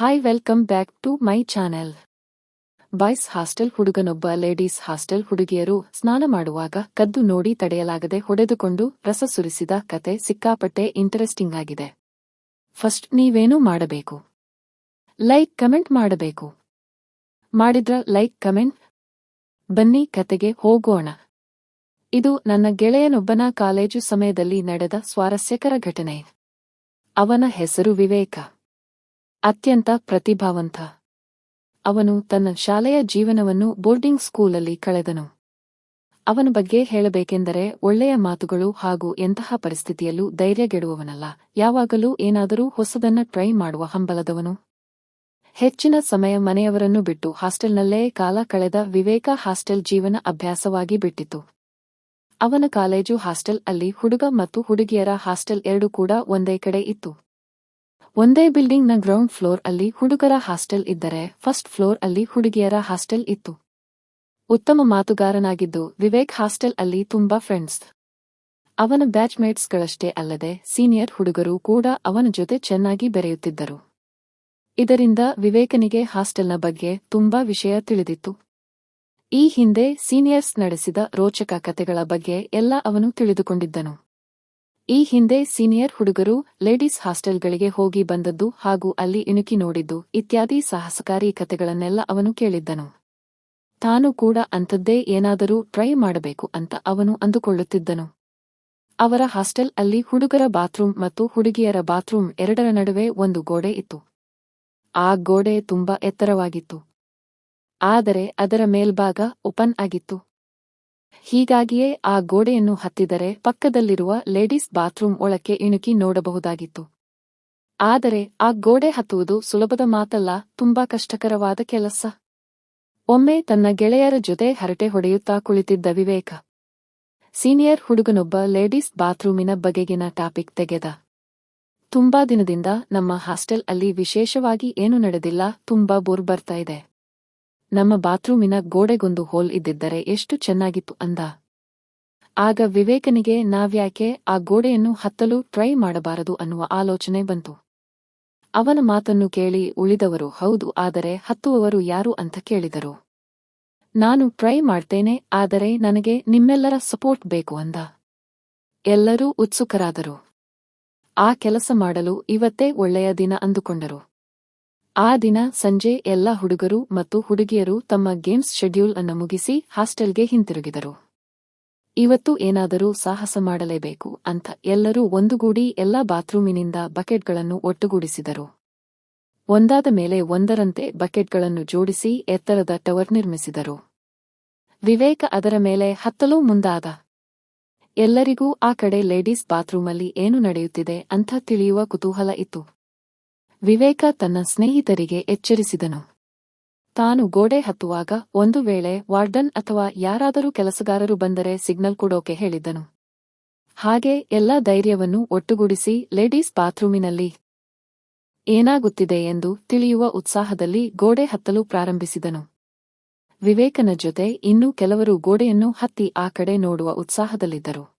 Hi welcome back to my channel boys hostel ಹುಡುಗನೊಬ್ಬ ladies hostel ಹುಡುಗಿಯರು ಸ್ನಾನ ಮಾಡುವಾಗ ಕದ್ದು ನೋಡಿ ತಡೆಯಲಾಗದೆ ಹೊಡೆದುಕೊಂಡು ರಸ ಸುರಿಸಿದ ಕತೆ ಸಿಕ್ಕಾಪಟ್ಟೆ ಇಂಟರೆಸ್ಟಿಂಗ್ ಆಗಿದೆ. ಫಸ್ಟ್ ನೀವೇನೂ ಮಾಡಬೇಕು? ಲೈಕ್ ಕಮೆಂಟ್ ಮಾಡಬೇಕು? ಮಾಡಿದ್ರ ಲೈಕ್ ಕಮೆಂಟ್ ಬನ್ನಿ, ಕತೆಗೆ ಹೋಗೋಣ. ಇದು ನನ್ನ ಗೆಳೆಯನೊಬ್ಬನ ಕಾಲೇಜು ಸಮಯದಲ್ಲಿ ನಡೆದ ಸ್ವಾರಸ್ಯಕರ ಘಟನೆ. ಅವನ ಹೆಸರು ವಿವೇಕ. ಅತ್ಯಂತ ಪ್ರತಿಭಾವಂತ. ಅವನು ತನ್ನ ಶಾಲೆಯ ಜೀವನವನ್ನು ಬೋರ್ಡಿಂಗ್ ಸ್ಕೂಲಲ್ಲಿ ಕಳೆದನು. ಅವನ ಬಗ್ಗೆ ಹೇಳಬೇಕೆಂದರೆ ಒಳ್ಳೆಯ ಮಾತುಗಳು ಹಾಗೂ ಎಂತಹ ಪರಿಸ್ಥಿತಿಯಲ್ಲೂ ಧೈರ್ಯಗೆಡುವವನಲ್ಲ ಯಾವಾಗಲೂ ಏನಾದರೂ ಹೊಸದನ್ನ ಟ್ರೈ ಮಾಡುವ ಹಂಬಲದವನು. ಹೆಚ್ಚಿನ ಸಮಯ ಮನೆಯವರನ್ನು ಬಿಟ್ಟು ಹಾಸ್ಟೆಲ್ನಲ್ಲೇ ಕಾಲ ಕಳೆದ ವಿವೇಕ ಹಾಸ್ಟೆಲ್ ಜೀವನ ಅಭ್ಯಾಸವಾಗಿ ಬಿಟ್ಟಿತು. ಅವನ ಕಾಲೇಜು ಹಾಸ್ಟೆಲ್ ಅಲ್ಲಿ ಹುಡುಗ ಮತ್ತು ಹುಡುಗಿಯರ ಹಾಸ್ಟೆಲ್ ಎರಡೂ ಕೂಡ ಒಂದೇ ಕಡೆ ಇತ್ತು. ಒಂದೇ ಬಿಲ್ಡಿಂಗ್ನ ಗ್ರೌಂಡ್ ಫ್ಲೋರ್ ಅಲ್ಲಿ ಹುಡುಗರ ಹಾಸ್ಟೆಲ್ ಇದ್ದರೆ ಫಸ್ಟ್ ಫ್ಲೋರ್ ಅಲ್ಲಿ ಹುಡುಗಿಯರ ಹಾಸ್ಟೆಲ್ ಇತ್ತು. ಉತ್ತಮ ಮಾತುಗಾರನಾಗಿದ್ದು ವಿವೇಕ್ ಹಾಸ್ಟೆಲ್ ಅಲ್ಲಿ ತುಂಬಾ ಫ್ರೆಂಡ್ಸ್ ಅವನ ಬ್ಯಾಚ್ಮೇಟ್ಸ್ಗಳಷ್ಟೇ ಅಲ್ಲದೆ ಸೀನಿಯರ್ ಹುಡುಗರು ಕೂಡ ಅವನ ಜೊತೆ ಚೆನ್ನಾಗಿ ಬೆರೆಯುತ್ತಿದ್ದರು. ಇದರಿಂದ ವಿವೇಕನಿಗೆ ಹಾಸ್ಟೆಲ್ನ ಬಗ್ಗೆ ತುಂಬಾ ವಿಷಯ ತಿಳಿದಿತ್ತು. ಈ ಹಿಂದೆ ಸೀನಿಯರ್ಸ್ ನಡೆಸಿದ ರೋಚಕ ಕಥೆಗಳ ಬಗ್ಗೆ ಎಲ್ಲ ಅವನು ತಿಳಿದುಕೊಂಡಿದ್ದನು. ಈ ಹಿಂದೆ ಸೀನಿಯರ್ ಹುಡುಗರು ಲೇಡೀಸ್ ಹಾಸ್ಟೆಲ್ಗಳಿಗೆ ಹೋಗಿ ಬಂದದ್ದು ಹಾಗೂ ಅಲ್ಲಿ ಇಣುಕಿ ನೋಡಿದ್ದು ಇತ್ಯಾದಿ ಸಾಹಸಕಾರಿ ಕಥೆಗಳನ್ನೆಲ್ಲ ಅವನು ಕೇಳಿದ್ದನು. ತಾನು ಕೂಡ ಅಂಥದ್ದೇ ಏನಾದರೂ ಟ್ರೈ ಮಾಡಬೇಕು ಅಂತ ಅವನು ಅಂದುಕೊಳ್ಳುತ್ತಿದ್ದನು. ಅವರ ಹಾಸ್ಟೆಲ್ ಅಲ್ಲಿ ಹುಡುಗರ ಬಾತ್ರೂಮ್ ಮತ್ತು ಹುಡುಗಿಯರ ಬಾತ್ರೂಮ್ ಎರಡರ ನಡುವೆ ಒಂದು ಗೋಡೆ ಇತ್ತು. ಆ ಗೋಡೆ ತುಂಬಾ ಎತ್ತರವಾಗಿತ್ತು. ಆದರೆ ಅದರ ಮೇಲ್ಭಾಗ ಓಪನ್ ಆಗಿತ್ತು. ಹೀಗಾಗಿಯೇ ಆ ಗೋಡೆಯನ್ನು ಹತ್ತಿದರೆ ಪಕ್ಕದಲ್ಲಿರುವ ಲೇಡೀಸ್ ಬಾತ್ರೂಮ್ ಒಳಕ್ಕೆ ಇಣುಕಿ ನೋಡಬಹುದಾಗಿತ್ತು. ಆದರೆ ಆ ಗೋಡೆ ಹತ್ತುವುದು ಸುಲಭದ ಮಾತಲ್ಲ, ತುಂಬಾ ಕಷ್ಟಕರವಾದ ಕೆಲಸ. ಒಮ್ಮೆ ತನ್ನ ಗೆಳೆಯರ ಜೊತೆ ಹರಟೆ ಹೊಡೆಯುತ್ತಾ ಕುಳಿತಿದ್ದ ವಿವೇಕ. ಸೀನಿಯರ್ ಹುಡುಗನೊಬ್ಬ ಲೇಡೀಸ್ ಬಾತ್ರೂಮಿನ ಬಗೆಗಿನ ಟಾಪಿಕ್ ತೆಗೆದ. ತುಂಬಾ ದಿನದಿಂದ ನಮ್ಮ ಹಾಸ್ಟೆಲ್ ಅಲ್ಲಿ ವಿಶೇಷವಾಗಿ ಏನು ನಡೆದಿಲ್ಲ, ತುಂಬಾ ಬೋರ್ ಬರ್ತಾ ಇದೆ. ನಮ್ಮ ಬಾತ್ರೂಮಿನ ಗೋಡೆಗೊಂದು ಹೋಲ್ ಇದ್ದಿದ್ದರೆ ಎಷ್ಟು ಚೆನ್ನಾಗಿತ್ತು ಅಂದ. ಆಗ ವಿವೇಕನಿಗೆ ನಾವ್ಯಾಕೆ ಆ ಗೋಡೆಯನ್ನು ಹತ್ತಲು ಟ್ರೈ ಮಾಡಬಾರದು ಅನ್ನುವ ಆಲೋಚನೆ ಬಂತು. ಅವನ ಮಾತನ್ನು ಕೇಳಿ ಉಳಿದವರು, ಹೌದು, ಆದರೆ ಹತ್ತುವವರು ಯಾರು ಅಂತ ಕೇಳಿದರು. ನಾನು ಟ್ರೈ ಮಾಡ್ತೇನೆ, ಆದರೆ ನನಗೆ ನಿಮ್ಮೆಲ್ಲರ ಸಪೋರ್ಟ್ ಬೇಕು ಅಂದ. ಎಲ್ಲರೂ ಉತ್ಸುಕರಾದರು. ಆ ಕೆಲಸ ಮಾಡಲು ಇವತ್ತೇ ಒಳ್ಳೆಯ ದಿನ ಅಂದುಕೊಂಡರು. ಆ ದಿನ ಸಂಜೆ ಎಲ್ಲ ಹುಡುಗರು ಮತ್ತು ಹುಡುಗಿಯರು ತಮ್ಮ ಗೇಮ್ಸ್ ಶೆಡ್ಯೂಲ್ ಅನ್ನು ಮುಗಿಸಿ ಹಾಸ್ಟೆಲ್ಗೆ ಹಿಂತಿರುಗಿದರು. ಇವತ್ತು ಏನಾದರೂ ಸಾಹಸ ಮಾಡಲೇಬೇಕು ಅಂತ ಎಲ್ಲರೂ ಒಂದುಗೂಡಿ ಎಲ್ಲ ಬಾತ್ರೂಮಿನಿಂದ ಬಕೆಟ್ಗಳನ್ನು ಒಟ್ಟುಗೂಡಿಸಿದರು. ಒಂದಾದ ಮೇಲೆ ಒಂದರಂತೆ ಬಕೆಟ್ಗಳನ್ನು ಜೋಡಿಸಿ ಎತ್ತರದ ಟವರ್ ನಿರ್ಮಿಸಿದರು. ವಿವೇಕ ಅದರ ಮೇಲೆ ಹತ್ತಲೂ ಮುಂದಾದ. ಎಲ್ಲರಿಗೂ ಆ ಕಡೆ ಲೇಡೀಸ್ ಬಾತ್ರೂಮಲ್ಲಿ ಏನು ನಡೆಯುತ್ತಿದೆ ಅಂತ ತಿಳಿಯುವ ಕುತೂಹಲ ಇತ್ತು. ವಿವೇಕ ತನ್ನ ಸ್ನೇಹಿತರಿಗೆ ಎಚ್ಚರಿಸಿದನು. ತಾನು ಗೋಡೆ ಹತ್ತುವಾಗ ಒಂದು ವೇಳೆ ವಾರ್ಡನ್ ಅಥವಾ ಯಾರಾದರೂ ಕೆಲಸಗಾರರು ಬಂದರೆ ಸಿಗ್ನಲ್ ಕೊಡೋಕೆ ಹೇಳಿದ್ದನು. ಹಾಗೆ ಎಲ್ಲ ಧೈರ್ಯವನ್ನು ಒಟ್ಟುಗೂಡಿಸಿ, ಲೇಡೀಸ್ ಬಾತ್ರೂಮಿನಲ್ಲಿ ಏನಾಗುತ್ತಿದೆ ಎಂದು ತಿಳಿಯುವ ಉತ್ಸಾಹದಲ್ಲಿ ಗೋಡೆ ಹತ್ತಲು ಪ್ರಾರಂಭಿಸಿದನು. ವಿವೇಕನ ಜೊತೆ ಇನ್ನೂ ಕೆಲವರು ಗೋಡೆಯನ್ನು ಹತ್ತಿ ಆ ಕಡೆ ನೋಡುವ ಉತ್ಸಾಹದಲ್ಲಿದ್ದರು.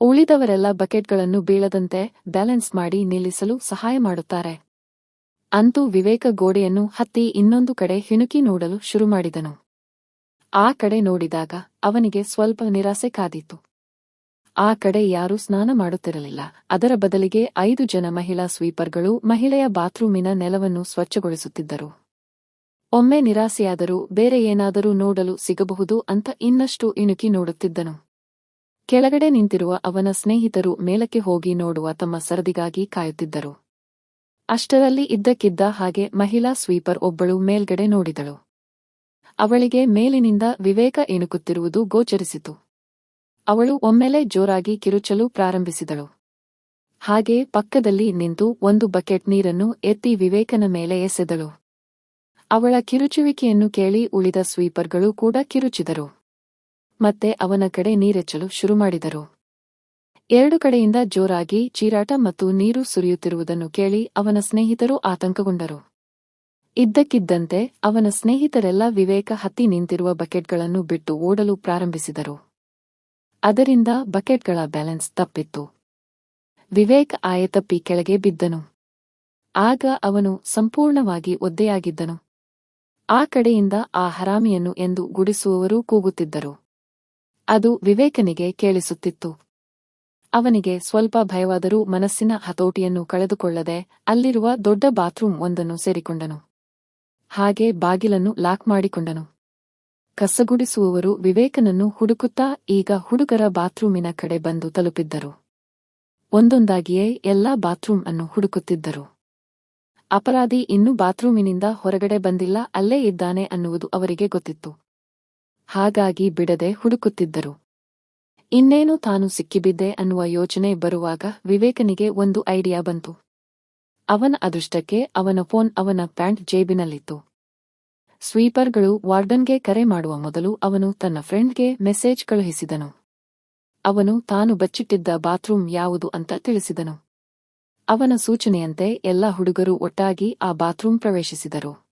ಉಳಿದವರೆಲ್ಲ ಬಕೆಟ್ಗಳನ್ನು ಬೀಳದಂತೆ ಬ್ಯಾಲೆನ್ಸ್ ಮಾಡಿ ನಿಲ್ಲಿಸಲು ಸಹಾಯ ಮಾಡುತ್ತಾರೆ. ಅಂತೂ ವಿವೇಕ ಗೋಡೆಯನ್ನು ಹತ್ತಿ ಇನ್ನೊಂದು ಕಡೆ ಹಿಣುಕಿ ನೋಡಲು ಶುರುಮಾಡಿದನು. ಆ ಕಡೆ ನೋಡಿದಾಗ ಅವನಿಗೆ ಸ್ವಲ್ಪ ನಿರಾಸೆ ಕಾದಿತ್ತು. ಆ ಕಡೆ ಯಾರೂ ಸ್ನಾನ ಮಾಡುತ್ತಿರಲಿಲ್ಲ. ಅದರ ಬದಲಿಗೆ ಐದು ಜನ ಮಹಿಳಾ ಸ್ವೀಪರ್ಗಳು ಮಹಿಳೆಯ ಬಾತ್ರೂಮಿನ ನೆಲವನ್ನು ಸ್ವಚ್ಛಗೊಳಿಸುತ್ತಿದ್ದರು. ಒಮ್ಮೆ ನಿರಾಸೆಯಾದರೂ ಬೇರೆ ಏನಾದರೂ ನೋಡಲು ಸಿಗಬಹುದು ಅಂತ ಇನ್ನಷ್ಟು ಇಣುಕಿ ನೋಡುತ್ತಿದ್ದನು. ಕೆಳಗಡೆ ನಿಂತಿರುವ ಅವನ ಸ್ನೇಹಿತರು ಮೇಲಕ್ಕೆ ಹೋಗಿ ನೋಡುವ ತಮ್ಮ ಸರದಿಗಾಗಿ ಕಾಯುತ್ತಿದ್ದರು. ಅಷ್ಟರಲ್ಲಿ ಇದ್ದಕ್ಕಿದ್ದ ಹಾಗೆ ಮಹಿಳಾ ಸ್ವೀಪರ್ ಒಬ್ಬಳು ಮೇಲ್ಗಡೆ ನೋಡಿದಳು. ಅವಳಿಗೆ ಮೇಲಿನಿಂದ ವಿವೇಕ ಇಣುಕುತ್ತಿರುವುದು ಗೋಚರಿಸಿತು. ಅವಳು ಒಮ್ಮೆಲೆ ಜೋರಾಗಿ ಕಿರುಚಲು ಪ್ರಾರಂಭಿಸಿದಳು. ಹಾಗೆ ಪಕ್ಕದಲ್ಲಿ ನಿಂತು ಒಂದು ಬಕೆಟ್ ನೀರನ್ನು ಎತ್ತಿ ವಿವೇಕನ ಮೇಲೆ ಎಸೆದಳು. ಅವಳ ಕಿರುಚುವಿಕೆಯನ್ನು ಕೇಳಿ ಉಳಿದ ಸ್ವೀಪರ್ಗಳು ಕೂಡ ಕಿರುಚಿದರು. ಮತ್ತೆ ಅವನ ಕಡೆ ನೀರೆಚ್ಚಲು ಶುರುಮಾಡಿದರು. ಎರಡು ಕಡೆಯಿಂದ ಜೋರಾಗಿ ಚೀರಾಟ ಮತ್ತು ನೀರು ಸುರಿಯುತ್ತಿರುವುದನ್ನು ಕೇಳಿ ಅವನ ಸ್ನೇಹಿತರು ಆತಂಕಗೊಂಡರು. ಇದ್ದಕ್ಕಿದ್ದಂತೆ ಅವನ ಸ್ನೇಹಿತರೆಲ್ಲ ವಿವೇಕ ಹತ್ತಿ ನಿಂತಿರುವ ಬಕೆಟ್ಗಳನ್ನು ಬಿಟ್ಟು ಓಡಲು ಪ್ರಾರಂಭಿಸಿದರು. ಅದರಿಂದ ಬಕೆಟ್ಗಳ ಬ್ಯಾಲೆನ್ಸ್ ತಪ್ಪಿತ್ತು. ವಿವೇಕ್ ಆಯತಪ್ಪಿ ಕೆಳಗೆ ಬಿದ್ದನು. ಆಗ ಅವನು ಸಂಪೂರ್ಣವಾಗಿ ಒದ್ದೆಯಾಗಿದ್ದನು. ಆ ಕಡೆಯಿಂದ ಆ ಹರಾಮಿಯನ್ನು ಎಂದು ಗುಡಿಸುವವರೂ ಕೂಗುತ್ತಿದ್ದರು. ಅದು ವಿವೇಕನಿಗೆ ಕೇಳಿಸುತ್ತಿತ್ತು. ಅವನಿಗೆ ಸ್ವಲ್ಪ ಭಯವಾದರೂ ಮನಸ್ಸಿನ ಹತೋಟಿಯನ್ನು ಕಳೆದುಕೊಳ್ಳದೆ ಅಲ್ಲಿರುವ ದೊಡ್ಡ ಬಾತ್ರೂಮ್ ಒಂದನ್ನು ಸೇರಿಕೊಂಡನು. ಹಾಗೆ ಬಾಗಿಲನ್ನು ಲಾಕ್ ಮಾಡಿಕೊಂಡನು. ಕಸಗುಡಿಸುವವರು ವಿವೇಕನನ್ನು ಹುಡುಕುತ್ತಾ ಈಗ ಹುಡುಗರ ಬಾತ್ರೂಮಿನ ಕಡೆ ಬಂದು ತಲುಪಿದ್ದರು. ಒಂದೊಂದಾಗಿಯೇ ಎಲ್ಲಾ ಬಾತ್ರೂಮ್ ಅನ್ನು ಹುಡುಕುತ್ತಿದ್ದರು. ಅಪರಾಧಿ ಇನ್ನೂ ಬಾತ್ರೂಮಿನಿಂದ ಹೊರಗಡೆ ಬಂದಿಲ್ಲ, ಅಲ್ಲೇ ಇದ್ದಾನೆ ಅನ್ನುವುದು ಅವರಿಗೆ ಗೊತ್ತಿತ್ತು. ಹಾಗಾಗಿ ಬಿಡದೆ ಹುಡುಕುತ್ತಿದ್ದರು. ಇನ್ನೇನು ತಾನು ಸಿಕ್ಕಿಬಿದ್ದೆ ಅನ್ನುವ ಯೋಚನೆ ಬರುವಾಗ ವಿವೇಕನಿಗೆ ಒಂದು ಐಡಿಯಾ ಬಂತು. ಅವನ ಅದೃಷ್ಟಕ್ಕೆ ಅವನ ಫೋನ್ ಅವನ ಪ್ಯಾಂಟ್ ಜೇಬಿನಲ್ಲಿತ್ತು. ಸ್ವೀಪರ್ಗಳು ವಾರ್ಡನ್ಗೆ ಕರೆ ಮಾಡುವ ಮೊದಲು ಅವನು ತನ್ನ ಫ್ರೆಂಡ್ಗೆ ಮೆಸೇಜ್ ಕಳುಹಿಸಿದನು. ಅವನು ತಾನು ಬಚ್ಚಿಟ್ಟಿದ್ದ ಬಾತ್ರೂಮ್ ಯಾವುದು ಅಂತ ತಿಳಿಸಿದನು. ಅವನ ಸೂಚನೆಯಂತೆ ಎಲ್ಲ ಹುಡುಗರು ಒಟ್ಟಾಗಿ ಆ ಬಾತ್ರೂಮ್ ಪ್ರವೇಶಿಸಿದರು.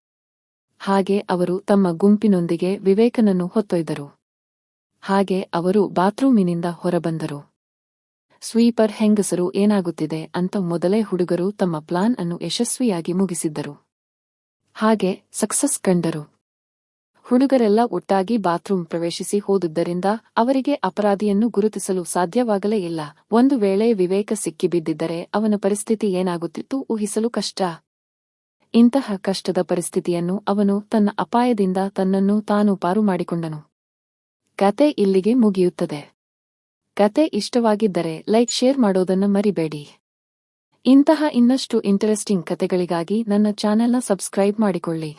ಹಾಗೆ ಅವರು ತಮ್ಮ ಗುಂಪಿನೊಂದಿಗೆ ವಿವೇಕನನ್ನು ಹೊತ್ತೊಯ್ದರು. ಹಾಗೆ ಅವರು ಬಾತ್ರೂಮಿನಿಂದ ಹೊರಬಂದರು. ಸ್ವೀಪರ್ ಹೆಂಗಸರು ಏನಾಗುತ್ತಿದೆ ಅಂತ ಮೊದಲೇ ಹುಡುಗರು ತಮ್ಮ ಪ್ಲಾನ್ ಅನ್ನು ಯಶಸ್ವಿಯಾಗಿ ಮುಗಿಸಿದ್ದರು. ಹಾಗೆ ಸಕ್ಸಸ್ ಕಂಡರು. ಹುಡುಗರೆಲ್ಲ ಒಟ್ಟಾಗಿ ಬಾತ್ರೂಮ್ ಪ್ರವೇಶಿಸಿ ಹೋದುದರಿಂದ ಅವರಿಗೆ ಅಪರಾಧಿಯನ್ನು ಗುರುತಿಸಲು ಸಾಧ್ಯವಾಗಲೇ ಇಲ್ಲ. ಒಂದು ವೇಳೆ ವಿವೇಕ ಸಿಕ್ಕಿಬಿದ್ದಿದ್ದರೆ ಅವನ ಪರಿಸ್ಥಿತಿ ಏನಾಗುತ್ತಿತ್ತು ಊಹಿಸಲು ಕಷ್ಟ. ಇಂತಹ ಕಷ್ಟದ ಪರಿಸ್ಥಿತಿಯನ್ನು ಅವನು ತನ್ನ ಅಪಾಯದಿಂದ ತನ್ನನ್ನು ತಾನು ಪಾರು ಮಾಡಿಕೊಂಡನು. ಕತೆ ಇಲ್ಲಿಗೆ ಮುಗಿಯುತ್ತದೆ. ಕತೆ ಇಷ್ಟವಾಗಿದ್ದರೆ ಲೈಕ್, ಶೇರ್ ಮಾಡೋದನ್ನು ಮರಿಬೇಡಿ. ಇಂತಹ ಇನ್ನಷ್ಟು ಇಂಟರೆಸ್ಟಿಂಗ್ ಕತೆಗಳಿಗಾಗಿ ನನ್ನ ಚಾನೆಲ್ನ ಸಬ್ಸ್ಕ್ರೈಬ್ ಮಾಡಿಕೊಳ್ಳಿ.